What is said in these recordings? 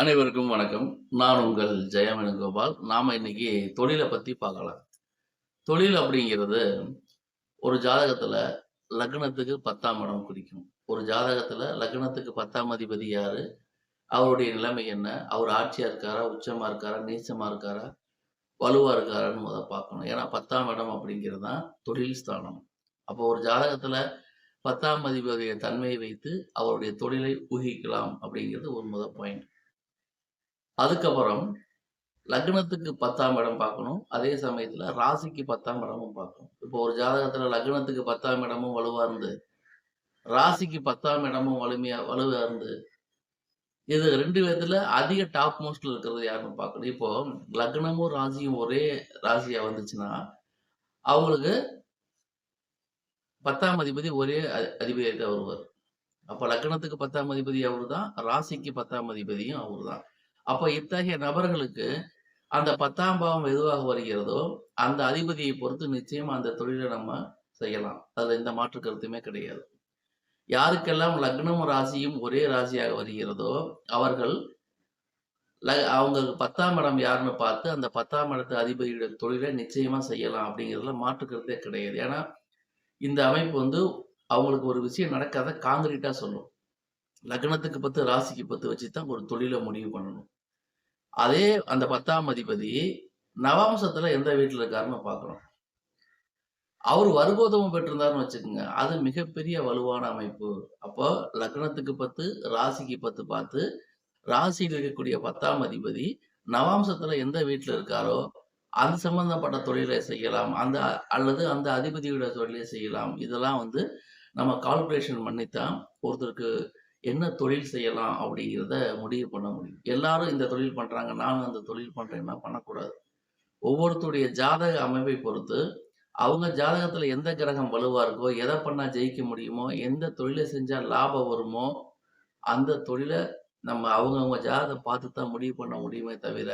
அனைவருக்கும் வணக்கம். நான் உங்கள் ஜெயம் நாம் இன்னைக்கு தொழிலை பற்றி பார்க்கலாம். தொழில் அப்படிங்கிறது ஒரு ஜாதகத்தில் லக்னத்துக்கு பத்தாம் இடம் குறிக்கும். ஒரு ஜாதகத்தில் லக்னத்துக்கு பத்தாம் அதிபதி யார்? அவருடைய நிலைமை என்ன? அவர் ஆட்சியாக இருக்காரா? உச்சமாக இருக்காரா? நீச்சமாக இருக்காரா? வலுவாக இருக்காரான்னு முத பார்க்கணும். ஏன்னா பத்தாம் இடம் அப்படிங்கிறது தான் தொழில் ஸ்தானம். அப்போ ஒரு ஜாதகத்தில் பத்தாம் அதிபதிய தன்மையை வைத்து அவருடைய தொழிலை ஊகிக்கலாம் அப்படிங்கிறது ஒரு முத பாயிண்ட் அதுக்கப்புறம் லக்னத்துக்கு பத்தாம் இடம் பார்க்கணும். அதே சமயத்தில் ராசிக்கு பத்தாம் இடமும் பார்க்கணும். இப்போ ஒரு ஜாதகத்தில் லக்னத்துக்கு பத்தாம் இடமும் வலுவாக இருந்து ராசிக்கு பத்தாம் இடமும் வலிமையாக வலுவாக இருந்து இது ரெண்டு விதத்தில் அதிக டாப் மோஸ்ட்ல இருக்கிறது யாருன்னு பார்க்கணும். இப்போ லக்னமும் ராசியும் ஒரே ராசியாக வந்துச்சுன்னா அவங்களுக்கு பத்தாம் அதிபதி ஒரே அதிபதியாக வருவார் அப்போ லக்னத்துக்கு பத்தாம் அதிபதி அவர் தான் ராசிக்கு பத்தாம் அதிபதியும் அவர் தான் அப்போ இத்தகைய நபர்களுக்கு அந்த பத்தாம் பாவம் எதுவாக வருகிறதோ அந்த அதிபதியை பொறுத்து நிச்சயமா அந்த தொழிலை நம்ம செய்யலாம். அதுல எந்த மாற்று கருத்துமே கிடையாது. யாருக்கெல்லாம் லக்னம் ராசியும் ஒரே ராசியாக வருகிறதோ அவர்கள் அவங்களுக்கு பத்தாம் இடம் யாருன்னு பார்த்து அந்த பத்தாம் இடத்து அதிபதியுடைய தொழிலை நிச்சயமா செய்யலாம் அப்படிங்கிறதுல மாற்று கருத்தே கிடையாது. ஏன்னா இந்த அமைப்பு வந்து அவங்களுக்கு ஒரு விஷயம் நடக்காத காங்கிரீட்டா சொல்லும். லக்னத்துக்கு பத்து ராசிக்கு பத்து வச்சு தான் ஒரு தொழிலை முடிவு பண்ணணும். அதே அந்த பத்தாம் அதிபதி நவாம்சத்துல எந்த வீட்டுல இருக்காருன்னு பார்க்கணும் அவர் வருபோதமும் பெற்றிருந்தாருன்னு வச்சுக்கோங்க. அது மிகப்பெரிய வலுவான அமைப்பு. அப்போ லக்னத்துக்கு பத்து ராசிக்கு பத்து பார்த்து ராசியில் இருக்கக்கூடிய பத்தாம் அதிபதி நவாம்சத்துல எந்த வீட்டுல இருக்காரோ அது சம்பந்தப்பட்ட தொழிலை செய்யலாம். அந்த அல்லது அந்த அதிபதியோட தொழிலை செய்யலாம். இதெல்லாம் வந்து நம்ம கால்குலேஷன் பண்ணித்தான் ஒருத்தருக்கு என்ன தொழில் செய்யலாம் அப்படிங்கிறத முடிவு பண்ண முடியும். எல்லாரும் இந்த தொழில் பண்றாங்க நானும் அந்த தொழில் பண்றேன்னா பண்ணக்கூடாது. ஒவ்வொருத்தருடைய ஜாதக அமைப்பை பொறுத்து அவங்க ஜாதகத்துல எந்த கிரகம் வலுவா இருக்கோ எதை பண்ணா ஜெயிக்க முடியுமோ எந்த தொழிலை செஞ்சா லாபம் வருமோ அந்த தொழிலை நம்ம அவங்கவுங்க ஜாதகத்தை பார்த்து தான் முடிவு பண்ண முடியுமே தவிர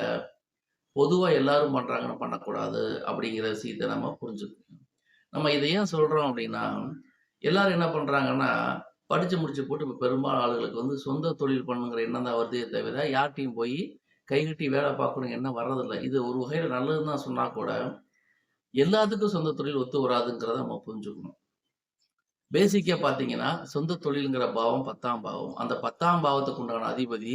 பொதுவா எல்லாரும் பண்றாங்கன்னு பண்ணக்கூடாது அப்படிங்கிற விஷயத்தை நம்ம புரிஞ்சுக்கணும். நம்ம இதை ஏன் சொல்றோம் அப்படின்னா எல்லாரும் என்ன பண்றாங்கன்னா படித்து முடிச்சு போட்டு இப்போ பெரும்பாலும் ஆளுகளுக்கு வந்து சொந்த தொழில் பண்ணுங்கிற எண்ணம் தான் வருதே தவிர யார்ட்டையும் போய் கைகட்டி வேலை பார்க்கணும் என்ன வர்றதில்லை. இது ஒரு வகையில் நல்லதுன்னு தான் சொன்னால் கூட எல்லாத்துக்கும் சொந்த தொழில் ஒத்து வராதுங்கிறத நம்ம புரிஞ்சுக்கணும். பேசிக்காக பார்த்தீங்கன்னா சொந்த தொழிலுங்கிற பாவம் பத்தாம் பாவம். அந்த பத்தாம் பாவத்துக்கு உண்டான அதிபதி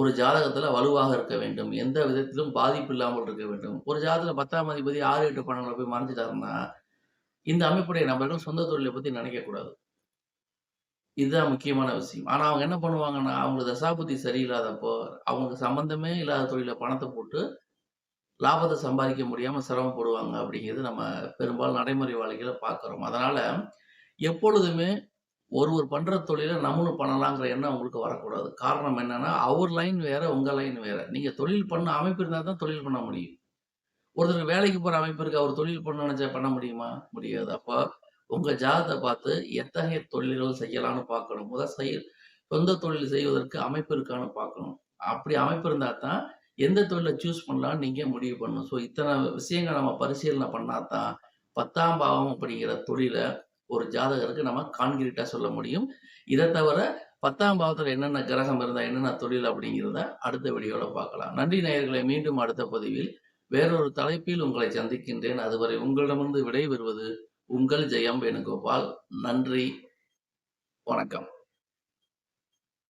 ஒரு ஜாதகத்தில் வலுவாக இருக்க வேண்டும். எந்த விதத்திலும் பாதிப்பு இல்லாமல் இருக்க வேண்டும். ஒரு ஜாதகத்தில் பத்தாம் அதிபதி ஆறு எட்டு பணங்களை போய் மறைஞ்சிட்டாருன்னா இந்த அமைப்புடைய நபர்கள் சொந்த தொழிலை பற்றி நினைக்கக்கூடாது இதுதான் முக்கியமான விஷயம். ஆனால் அவங்க என்ன பண்ணுவாங்கன்னா அவங்க தசாபுத்தி சரியில்லாதப்போ அவங்களுக்கு சம்மந்தமே இல்லாத தொழிலில் பணத்தை போட்டு லாபத்தை சம்பாதிக்க முடியாமல் சிரமப்படுவாங்க அப்படிங்கிறது நம்ம பெரும்பாலும் நடைமுறை வாழ்க்கையில் பார்க்குறோம். அதனால் எப்பொழுதுமே ஒருவர் பண்ணுற தொழிலை நம்மளும் பண்ணலாங்கிற எண்ணம் உங்களுக்கு வரக்கூடாது. காரணம் என்னென்னா அவர் லைன் வேறு உங்கள் லைன் வேறு. நீங்கள் தொழில் பண்ண அமைப்பு இருந்தால் தான் தொழில் பண்ண முடியும். ஒருத்தருக்கு வேலைக்கு போகிற அமைப்பு இருக்கு அவர் தொழில் பண்ண நினச்சா பண்ண முடியுமா? முடியாது. அப்போ உங்க ஜாதத்தை பார்த்து எத்தகைய தொழில்கள் செய்யலாம்னு பார்க்கணும். முதல் செய்ய சொந்த தொழில் செய்வதற்கு அமைப்பு இருக்கான்னு பார்க்கணும். அப்படி அமைப்பு இருந்தா தான் எந்த தொழிலை சூஸ் பண்ணலாம்னு நீங்க முடிவு பண்ணணும். ஸோ இத்தனை விஷயங்கள் நம்ம பரிசீலனை பண்ணாதான் பத்தாம் பாவம் அப்படிங்கிற தொழிலை ஒரு ஜாதகருக்கு நம்ம கான்கிரீட்டா சொல்ல முடியும். இதை தவிர பத்தாம் பாவத்தில் என்னென்ன கிரகம் இருந்தால் என்னென்ன தொழில் அப்படிங்கிறத அடுத்த வீடியோவில் பார்க்கலாம். நன்றி நேயர்களை மீண்டும் அடுத்த பதிவில் வேறொரு தலைப்பில் உங்களை சந்திக்கின்றேன். அதுவரை உங்களிடமிருந்து விடைபெறுவது உங்கள் ஜெயம் வேணுகோபால் நன்றி வணக்கம்.